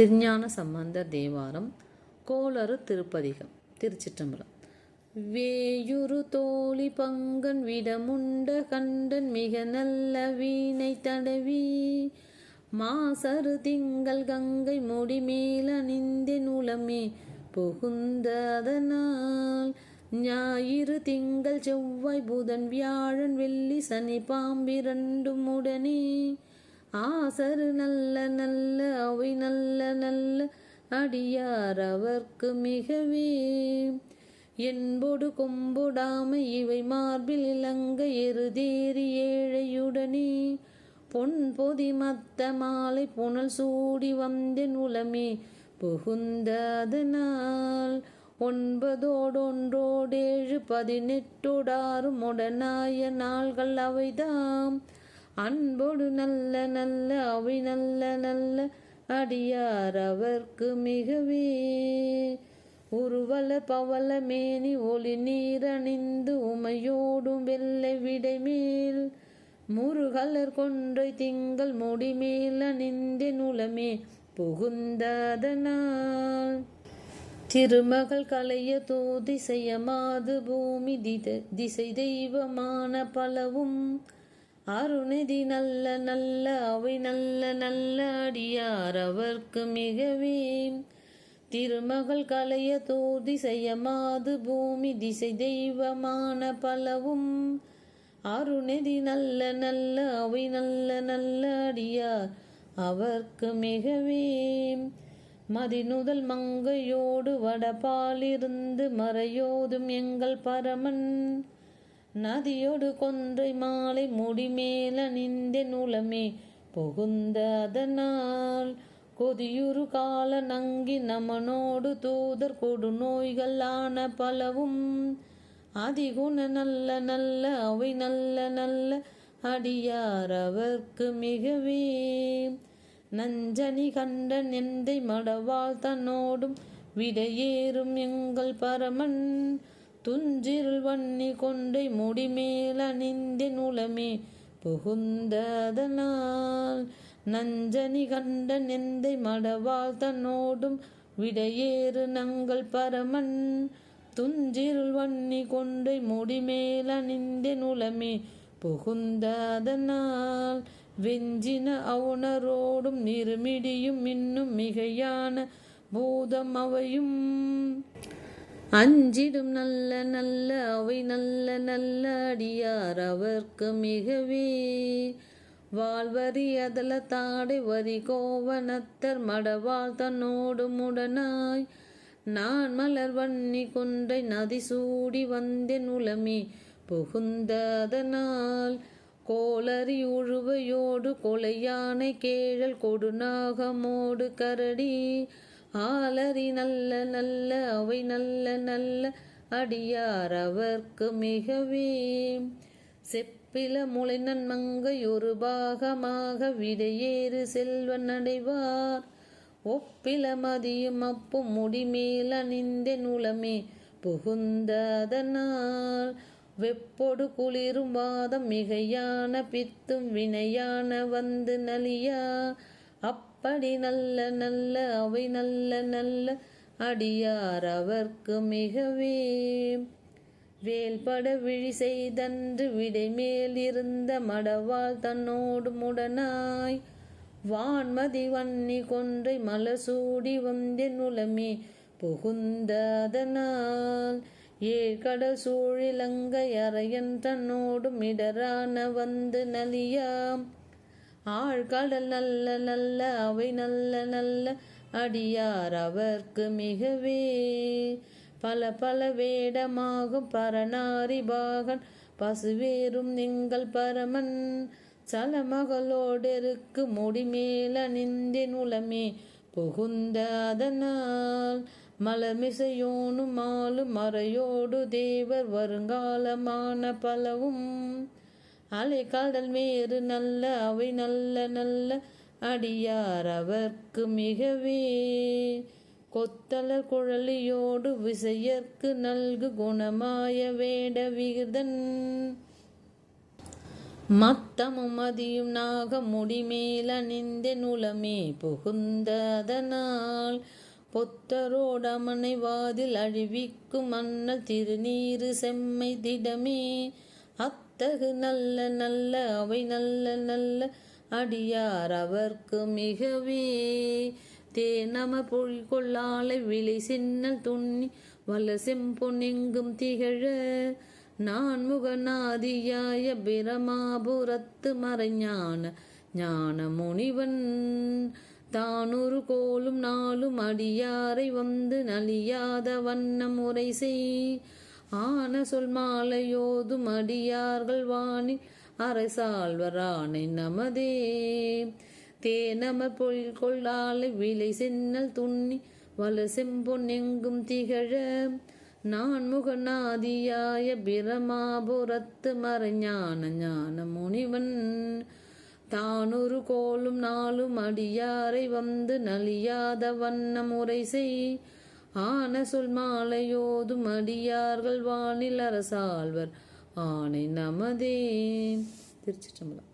திருஞான சம்பந்த தேவாரம் கோளறு திருப்பதிகம் திருச்சிற்றம்பலம். வேயுரு தோழி பங்கன் விடமுண்ட கண்டன் மிக நல்ல வீணை தடவி மாசரு திங்கள் கங்கை முடிமேல் அணிந்தென் உளமே புகுந்ததனால் ஞாயிறு திங்கள் செவ்வாய் புதன் வியாழன் வெள்ளி சனி பாம்பிரண்டும் உடனே ஆசரு நல்ல நல்ல அவை நல்ல நல்ல அடியார் அவர்க்கு மிகவே. என்பொடு கொம்பொடாமை இவை மார்பில் இலங்க எருதேறி ஏழையுடனே. பொன் பொதி மத்த மாலை புனல் சூடி வந்தென் உலமே. புகுந்ததனால் ஒன்பதோடொன்றோடேழு பதினெட்டோடாறு முடனாய நாள்கள் அவைதாம். அன்போடு நல்ல நல்ல அவை நல்ல நல்ல அடியார் அவர்க்கு மிகவே. உருவல பவல மேனி ஒளி நீரணிந்து உமையோடும் வெள்ளை விடைமேல் முருகலர் கொன்றை திங்கள் முடிமேல் அணிந்தே நுளமே புகுந்ததனால். திருமகள் கலைய தோதி பூமி தித- திசை தெய்வமான பலவும் அருணதி நல்ல நல்ல அவை நல்ல நல்ல அடியார் அவர்க்கு மிகவே திருமகள் கலைய தோதி செய்யமாது பூமி திசை தெய்வமான பலவும். அருணதி நல்ல நல்ல அவை நல்ல நல்ல அடியார் அவர்க்கு மிகவே மதிநுதல் மங்கையோடு வடபாலிருந்து மறையோதும் எங்கள் பரமன். நதியோடு கொன்றை மாலை முடிமேல நின்றென் நூலமே. புகுந்த அதனால் கொதியுறு கால நங்கி நமனோடு தூதர் கொடு நோய்கள் ஆன பலவும். அதிகுண நல்ல நல்ல அவை நல்ல நல்ல அடியார் அவர்க்கு மிகவே. நஞ்சனி கண்டன் எந்தை மடவாள் தன்னோடும் விடையேறும் எங்கள் பரமன். துஞ்சிருள் வன்னி கொண்டை முடிமேல் அணிந்தென் உளமே புகுந்ததனால் நஞ்சனி கண்ட நெந்தை மடவாள் தன்னோடும் விடையேறு நங்கள் பரமன். துஞ்சிருள் வன்னி கொண்டை முடிமேல் அணிந்தென் உளமே புகுந்ததனால் வெஞ்சின அவுணரோடும் நிருமிடியும் இன்னும் மிகையான பூதம் அவையும். அஞ்சிடும் நல்ல நல்ல அவை நல்ல நல்ல அடியார் அவர்க்கு மிகவே. வாழ்வரி அதல தாடை வரி கோவனத்தர் மடவாள் தன்னோடு முடனாய். நான் மலர் வன்னி கொன்றை நதி சூடி வந்தேன் உலமே புகுந்ததனால் கோளறி உழுவையோடு கொலையானை கேழல் கொடுநாகமோடு கரடி. ஆலரி நல்ல நல்ல அவை நல்ல நல்ல அடியார் அவர்க்கு மிகவே. செப்பில முளை மங்கை ஒரு பாகமாக விடையேறு செல்வன் அடைவார். ஒப்பில மதியும் அப்பும் முடிமேல் அணிந்த நூலமே புகுந்ததனால். வெப்பொடு குளிரும் வாதம் மிகையான பித்தும் வினையான வந்து நலியா. அப்படி நல்ல நல்ல அவை நல்ல நல்ல அடியார் அவர்க்கு மிகவே. வேல்பட விழி செய்தன்று விடைமேல் இருந்த மடவாள் தன்னோடு முடனாய். வான்மதி வன்னி கொன்றை மலசூடி சூடி வந்தென் புகுந்ததனால். ஏழ்கடல் சூழிலங்கை அறையன் தன்னோடும் இடரான வந்து நலியாம். ஆழ்கடல் நல்ல நல்ல அவை நல்ல நல்ல அடியார் அவர்க்கு மிகவே. பல பல வேடமாகும் பரநாரி பாகன் பசுவேறும் நீங்கள் பரமன். சலமகளோடெருக்கு முடிமேல் அணிந்தென் உளமே புகுந்த அதனால். மலமிசையோனும் மாலும் மறையோடு தேவர் வருங்காலமான பலவும். அலை காதல் மேறு நல்ல அவை நல்ல நல்ல அடியார் அவர்க்கு மிகவே. கொத்தலர் குழலியோடு விசையர்க்கு நல்கு குணமாய வேட விகிதன். மத்தமும் மதியும் நாக முடிமேல் அணிந்த நூலமே புகுந்ததனால். பொத்தரோடமனை வாதில் அழிவிக்கும் மன்னல் திருநீரு செம்மை திடமே. அத்தகு நல்ல நல்ல அவை நல்ல நல்ல அடியார் அவர்க்கு மிகவே. தேனம பொழி கொள்ளாலை விலை சின்னல் துண்ணி வல செம்பொன்னெங்கும் திகழ. நான் முகநாதியாய பிரமாபுரத்து மறைஞான ஞான முனிவன். தானொரு கோலும் நாளும் அடியாரை வந்து நலியாத வண்ணம் உரை செய். ஆன சொல் மாலையோதும் அடியார்கள் வானில் அரசாழ்வரானை நமதே. தேனம பொழில் கொள்ளாலை விலை சென்னல் துண்ணி வல செம்பொன்னெங்கும் திகழ. நான் முகநாதியாய பிரமாபுரத்து மறைஞான ஞான முனிவன் தானொரு கோலும் நாளும் அடியாரை வந்து நலியாத வண்ணம் உரை செய். ஆன சொல் மாலையோதும் அடியார்கள் வானில் அரசாழ்வர். ஆனை நமதே திருச்சிற்றம்பலம்.